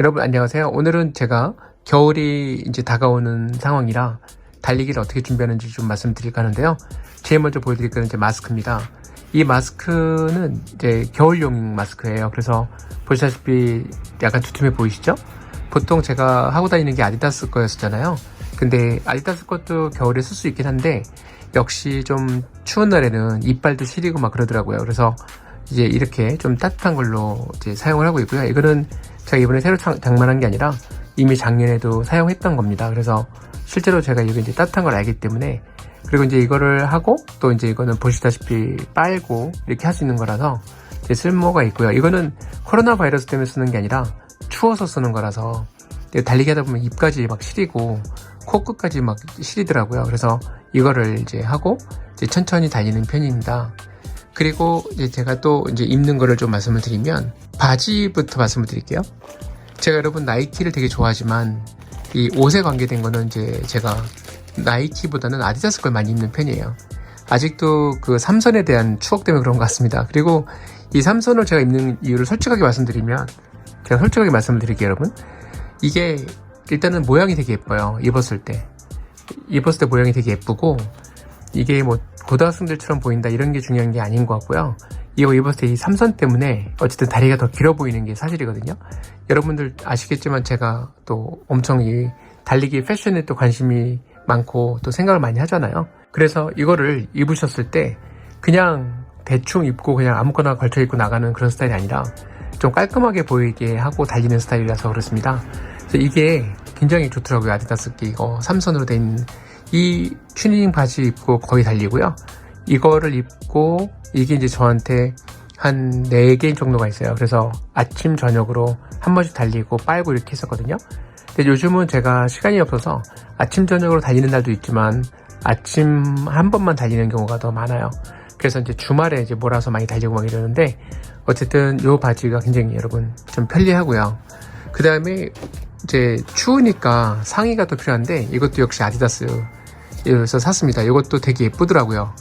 여러분 안녕하세요. 오늘은 제가 겨울이 이제 다가오는 상황이라 달리기를 어떻게 준비하는지 좀 말씀드릴까 하는데요. 제일 먼저 보여드릴 거는 이제 마스크입니다. 이 마스크는 이제 겨울용 마스크예요. 그래서 보시다시피 약간 두툼해 보이시죠? 보통 제가 하고 다니는 게 아디다스 거였었잖아요. 근데 아디다스 것도 겨울에 쓸 수 있긴 한데 역시 좀 추운 날에는 이빨도 시리고 막 그러더라고요. 그래서 이제 이렇게 좀 따뜻한 걸로 이제 사용을 하고 있고요. 이거는 제가 이번에 새로 장- 장만한 게 아니라 이미 작년에도 사용했던 겁니다. 그래서 실제로 제가 이거 이제 따뜻한 걸 알기 때문에 그리고 이제 이거를 하고 또 이제 이거는 보시다시피 빨고 이렇게 할 수 있는 거라서 이제 쓸모가 있고요. 이거는 코로나 바이러스 때문에 쓰는 게 아니라 추워서 쓰는 거라서 달리기 하다 보면 입까지 막 시리고 코끝까지 막 시리더라고요. 그래서 이거를 이제 하고 이제 천천히 달리는 편입니다. 그리고 이제 제가 또 이제 입는 거를 좀 말씀을 드리면 바지부터 말씀을 드릴게요. 제가 여러분 나이키를 되게 좋아하지만 이 옷에 관계된 거는 이제 제가 나이키보다는 아디다스 걸 많이 입는 편이에요. 아직도 그 삼선에 대한 추억 때문에 그런 것 같습니다. 그리고 이 삼선을 제가 입는 이유를 솔직하게 말씀드리면 제가 솔직하게 말씀을 드릴게요, 여러분. 이게 일단은 모양이 되게 예뻐요. 입었을 때. 입었을 때 모양이 되게 예쁘고 이게 뭐 고등학생들처럼 보인다 이런 게 중요한 게 아닌 것 같고요. 이거 입었을 때 이 삼선 때문에 어쨌든 다리가 더 길어 보이는 게 사실이거든요. 여러분들 아시겠지만 제가 또 엄청 이 달리기 패션에 또 관심이 많고 또 생각을 많이 하잖아요. 그래서 이거를 입으셨을 때 그냥 대충 입고 그냥 아무거나 걸쳐 입고 나가는 그런 스타일이 아니라 좀 깔끔하게 보이게 하고 달리는 스타일이라서 그렇습니다. 그래서 이게 굉장히 좋더라고요. 아디다스 게 이거 삼선으로 된 이 튜닝 바지 입고 거의 달리고요. 이거를 입고 이게 이제 저한테 한 4개 정도가 있어요. 그래서 아침 저녁으로 한 번씩 달리고 빨고 이렇게 했었거든요. 근데 요즘은 제가 시간이 없어서 아침 저녁으로 달리는 날도 있지만 아침 한 번만 달리는 경우가 더 많아요. 그래서 이제 주말에 이제 몰아서 많이 달리고 막 이러는데 어쨌든 요 바지가 굉장히 여러분 좀 편리하고요. 그 다음에 이제 추우니까 상의가 또 필요한데 이것도 역시 아디다스 에서 샀습니다. 이것도 되게 예쁘더라고요.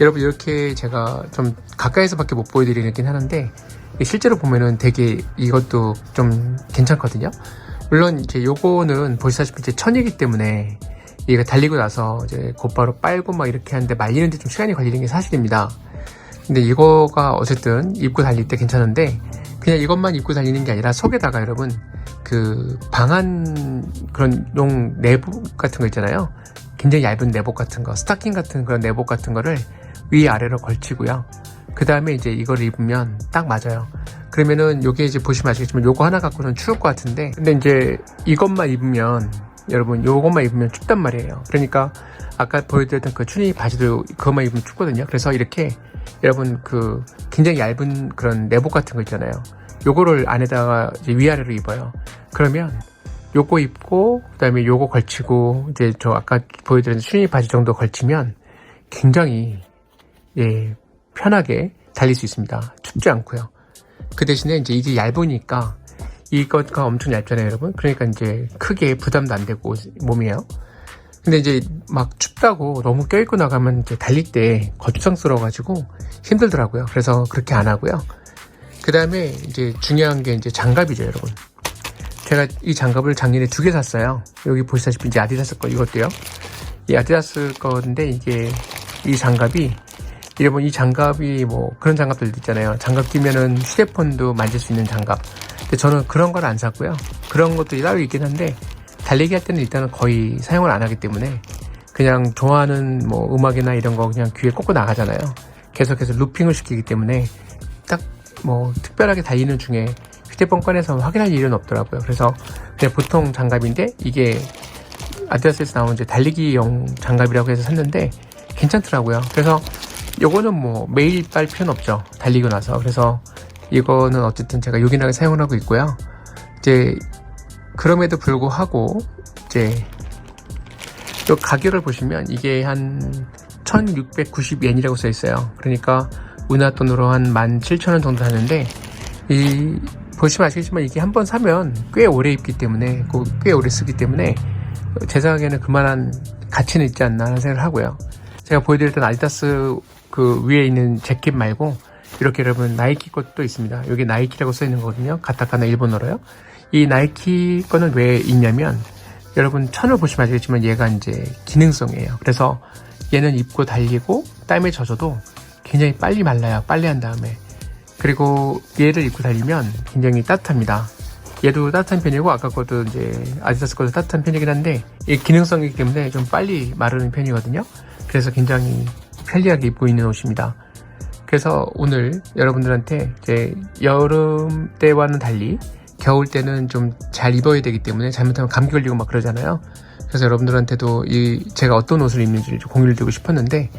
여러분 이렇게 제가 좀 가까이서밖에 못 보여드리긴 하는데 실제로 보면은 되게 이것도 좀 괜찮거든요. 물론 이제 요거는 보시다시피 이제 천이기 때문에 이게 달리고 나서 이제 곧바로 빨고 막 이렇게 하는데 말리는데 좀 시간이 걸리는 게 사실입니다. 근데 이거가 어쨌든 입고 달릴 때 괜찮은데 그냥 이것만 입고 달리는 게 아니라 속에다가 여러분 그 방한 그런 용 내복 같은 거 있잖아요. 굉장히 얇은 내복 같은 거, 스타킹 같은 그런 내복 같은 거를 위 아래로 걸치고요. 그 다음에 이제 이걸 입으면 딱 맞아요. 그러면은 요게 이제 보시면 아시겠지만 요거 하나 갖고는 추울 것 같은데 근데 이제 이것만 입으면 여러분 요것만 입으면 춥단 말이에요. 그러니까 아까 보여드렸던 그 추니 바지도 그것만 입으면 춥거든요. 그래서 이렇게 여러분 그 굉장히 얇은 그런 내복 같은 거 있잖아요. 요거를 안에다가 위아래로 입어요. 그러면 요거 입고 그다음에 요거 걸치고 이제 저 아까 보여드린 추니 바지 정도 걸치면 굉장히 예 편하게 달릴 수 있습니다. 춥지 않고요. 그 대신에 이제 이게 얇으니까 이것가 엄청 얇잖아요, 여러분. 그러니까 이제 크게 부담도 안 되고 몸이에요. 근데 이제 막 춥다고 너무 껴입고 나가면 이제 달릴 때 거추장스러워가지고 힘들더라고요. 그래서 그렇게 안 하고요. 그 다음에 이제 중요한 게 이제 장갑이죠, 여러분. 제가 이 장갑을 작년에 두 개 샀어요. 여기 보시다시피 이제 아디다스 거 이것도요. 이 아디다스 건데 이게 이 장갑이 여러분 이 장갑이 뭐 그런 장갑들도 있잖아요. 장갑 끼면은 휴대폰도 만질 수 있는 장갑. 근데 저는 그런 걸 안 샀고요. 그런 것도 따로 있긴 한데 달리기 할 때는 일단은 거의 사용을 안 하기 때문에 그냥 좋아하는 뭐 음악이나 이런 거 그냥 귀에 꽂고 나가잖아요. 계속해서 루핑을 시키기 때문에 딱 뭐 특별하게 달리는 중에 휴대폰 꺼내서 확인할 일은 없더라고요. 그래서 그냥 보통 장갑인데 이게 아디다스에서 나온 이제 달리기용 장갑이라고 해서 샀는데 괜찮더라고요. 그래서 요거는 뭐 매일 빨 필요는 없죠. 달리고 나서. 그래서 이거는 어쨌든 제가 요긴하게 사용을 하고 있고요. 이제 그럼에도 불구하고 이제 또 가격을 보시면 이게 한 1690엔이라고 써 있어요. 그러니까 우리나라 돈으로 한 17,000원 정도 하는데 이 보시면 아시겠지만 이게 한 번 사면 꽤 오래 입기 때문에 그꽤 오래 쓰기 때문에 제 생각에는 그만한 가치는 있지 않나 하는 생각을 하고요. 제가 보여드렸던 아디다스 그 위에 있는 재킷 말고 이렇게 여러분 나이키 것도 있습니다. 여기 나이키라고 써 있는 거거든요. 가타카나 일본어로요. 이 나이키 거는 왜 있냐면 여러분 천을 보시면 아시겠지만 얘가 이제 기능성이에요. 그래서 얘는 입고 달리고 땀에 젖어도 굉장히 빨리 말라요. 빨리 한 다음에. 그리고 얘를 입고 달리면 굉장히 따뜻합니다. 얘도 따뜻한 편이고 아까 것도 이제 아디다스 것도 따뜻한 편이긴 한데 이 기능성이기 때문에 좀 빨리 마르는 편이거든요. 그래서 굉장히 편리하게 입고 있는 옷입니다. 그래서 오늘 여러분들한테 이제 여름 때와는 달리 겨울 때는 좀 잘 입어야 되기 때문에 잘못하면 감기 걸리고 막 그러잖아요. 그래서 여러분들한테도 이 제가 어떤 옷을 입는지를 좀 공유를 드리고 싶었는데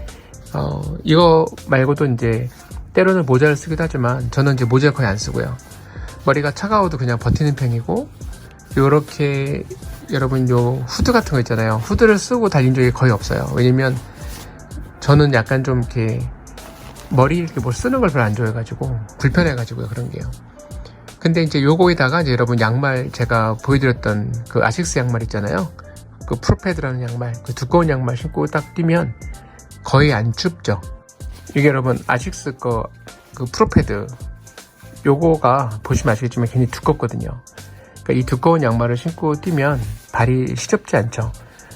어 이거 말고도 이제 때로는 모자를 쓰기도 하지만 저는 이제 모자 거의 안 쓰고요. 머리가 차가워도 그냥 버티는 편이고 요렇게 여러분 요 후드 같은 거 있잖아요. 후드를 쓰고 달린 적이 거의 없어요. 왜냐면 저는 약간 좀 이렇게 머리 이렇게 뭘 쓰는 걸 별로 안 좋아해가지고 불편해가지고요 그런 게요. 근데 이제 요거에다가 이제 여러분 양말 제가 보여드렸던 그 아식스 양말 있잖아요. 그 프로패드라는 양말, 그 두꺼운 양말 신고 딱 뛰면 거의 안 춥죠. 이게 여러분 아식스 거 그 프로패드 요거가 보시면 아시겠지만 굉장히 두껍거든요. 그러니까 이 두꺼운 양말을 신고 뛰면 발이 시렵지 않죠.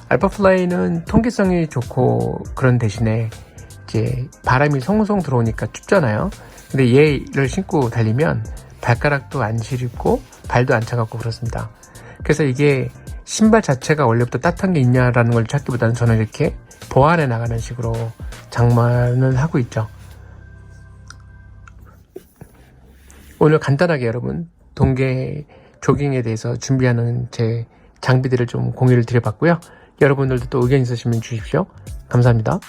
알파플라이는 통기성이 좋고 그런 대신에 이제 바람이 송송 들어오니까 춥잖아요. 근데 얘를 신고 달리면 발가락도 안 시렵고 발도 안 차갑고 그렇습니다. 그래서 이게 신발 자체가 원래부터 따뜻한 게 있냐라는 걸 찾기보다는 저는 이렇게 보완해 나가는 식으로 장만을 하고 있죠. 오늘 간단하게 여러분 동계 조깅에 대해서 준비하는 제 장비들을 좀 공유를 드려봤고요. 여러분들도 또 의견 있으시면 주십시오. 감사합니다.